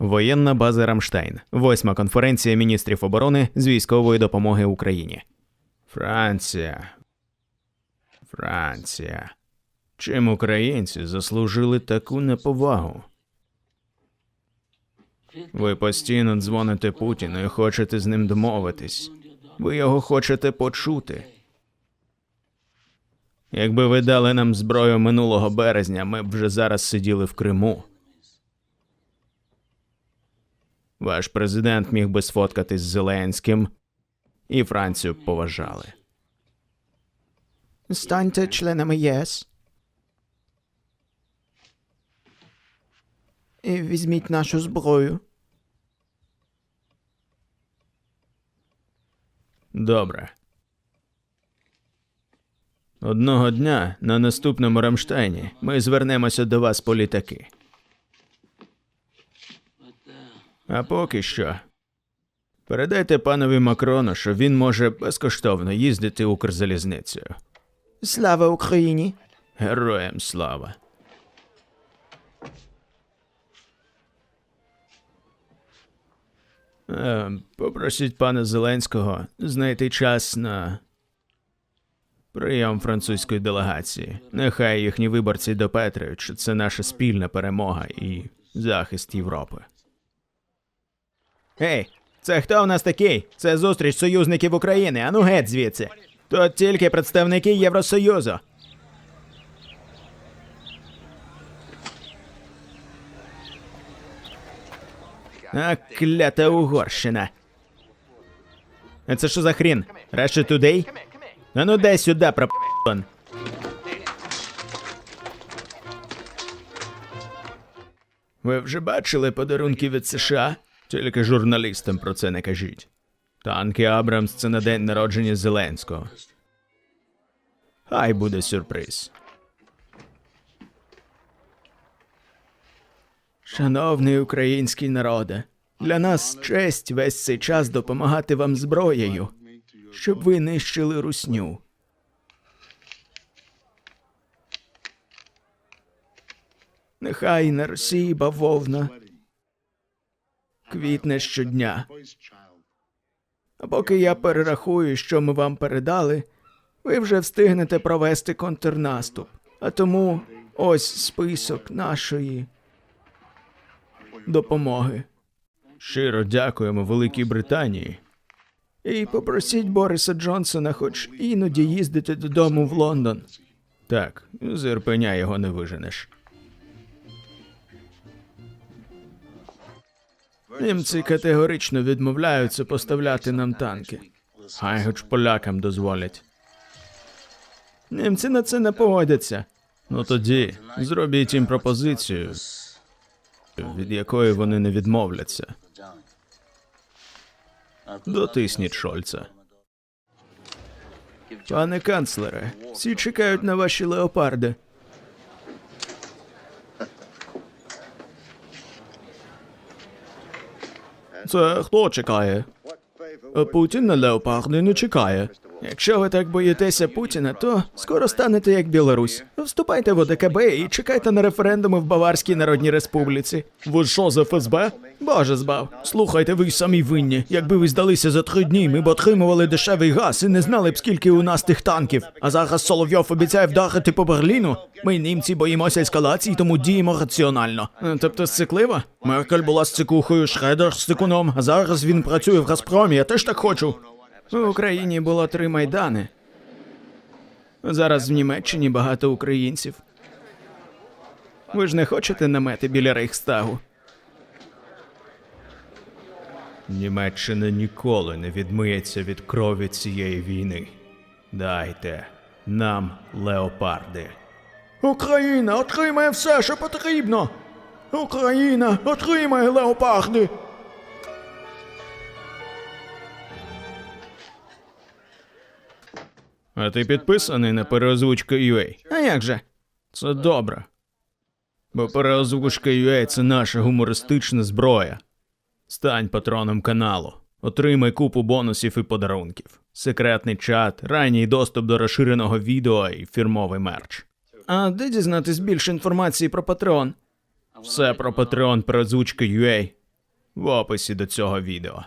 Воєнна база Рамштайн. Восьма конференція міністрів оборони з військової допомоги Україні. Франція. Франція. Чим українці заслужили таку неповагу? Ви постійно дзвоните Путіну і хочете з ним домовитись. Ви його хочете почути. Якби ви дали нам зброю минулого березня, ми б вже зараз сиділи в Криму. Ваш президент міг би сфоткатись з Зеленським, і Францію б поважали. Станьте членами ЄС. І візьміть нашу зброю. Добре. Одного дня на наступному Рамштайні ми звернемося до вас по літаки. А поки що. Передайте панові Макрону, що він може безкоштовно їздити Укрзалізницею. Слава Україні! Героям слава! Е, попросіть пана Зеленського знайти час на прийом французької делегації. Нехай їхні виборці допетрують, що це наша спільна перемога і захист Європи. Гей, це хто у нас такий? Це зустріч союзників України, ану геть звідси. Тут тільки представники Євросоюзу. А, клята Угорщина. А це що за хрін? Russia Today? А ну дай сюди, пропон. Ви вже бачили подарунки від США? Тільки журналістам про це не кажіть. Танки Абрамс це на день народження Зеленського. Хай буде сюрприз. Шановний український народе, для нас честь весь цей час допомагати вам зброєю, щоб ви нищили русню. Нехай на Росії бавовна квітне щодня. А поки я перерахую, що ми вам передали, ви вже встигнете провести контрнаступ. А тому ось список нашої допомоги. Щиро дякуємо Великій Британії. І попросіть Бориса Джонсона хоч іноді їздити додому в Лондон. Так, з Ірпеня його не виженеш. Німці категорично відмовляються поставляти нам танки. Хай хоч полякам дозволять. Німці на це не погодяться. Ну тоді зробіть їм пропозицію, від якої вони не відмовляться. Дотисніть Шольца. Пане канцлере, всі чекають на ваші леопарди. Це хто чекає? Е, Путін на леопарди не чекає. Якщо ви так боїтеся Путіна, то скоро станете як Білорусь. Вступайте в ОДКБ і чекайте на референдуми в Баварській Народній Республіці. Ви що з ФСБ? Боже збав. Слухайте, ви й самі винні. Якби ви здалися за три дні, ми б отримували дешевий газ і не знали б, скільки у нас тих танків. А зараз Соловйов обіцяє вдарити по Берліну. Ми німці боїмося ескалації, тому діємо раціонально. Е, Тобто сцикливо? Меркель була з цикухою, Шредер з цикуном, а зараз він працює в Газпромі, я теж так хочу. В Україні було три майдани. Зараз в Німеччині багато українців. Ви ж не хочете намети біля Рейхстагу? Німеччина ніколи не відмиється від крові цієї війни. Дайте нам леопарди. Україна отримає все, що потрібно. Україна отримає леопарди. А ти підписаний на переозвучку UA? А як же? Це добре. Бо переозвучка UA – це наша гумористична зброя. Стань патроном каналу. Отримай купу бонусів і подарунків. Секретний чат, ранній доступ до розширеного відео і фірмовий мерч. А де дізнатись більше інформації про Patreon? Все про Patreon переозвучка UA. в описі до цього відео.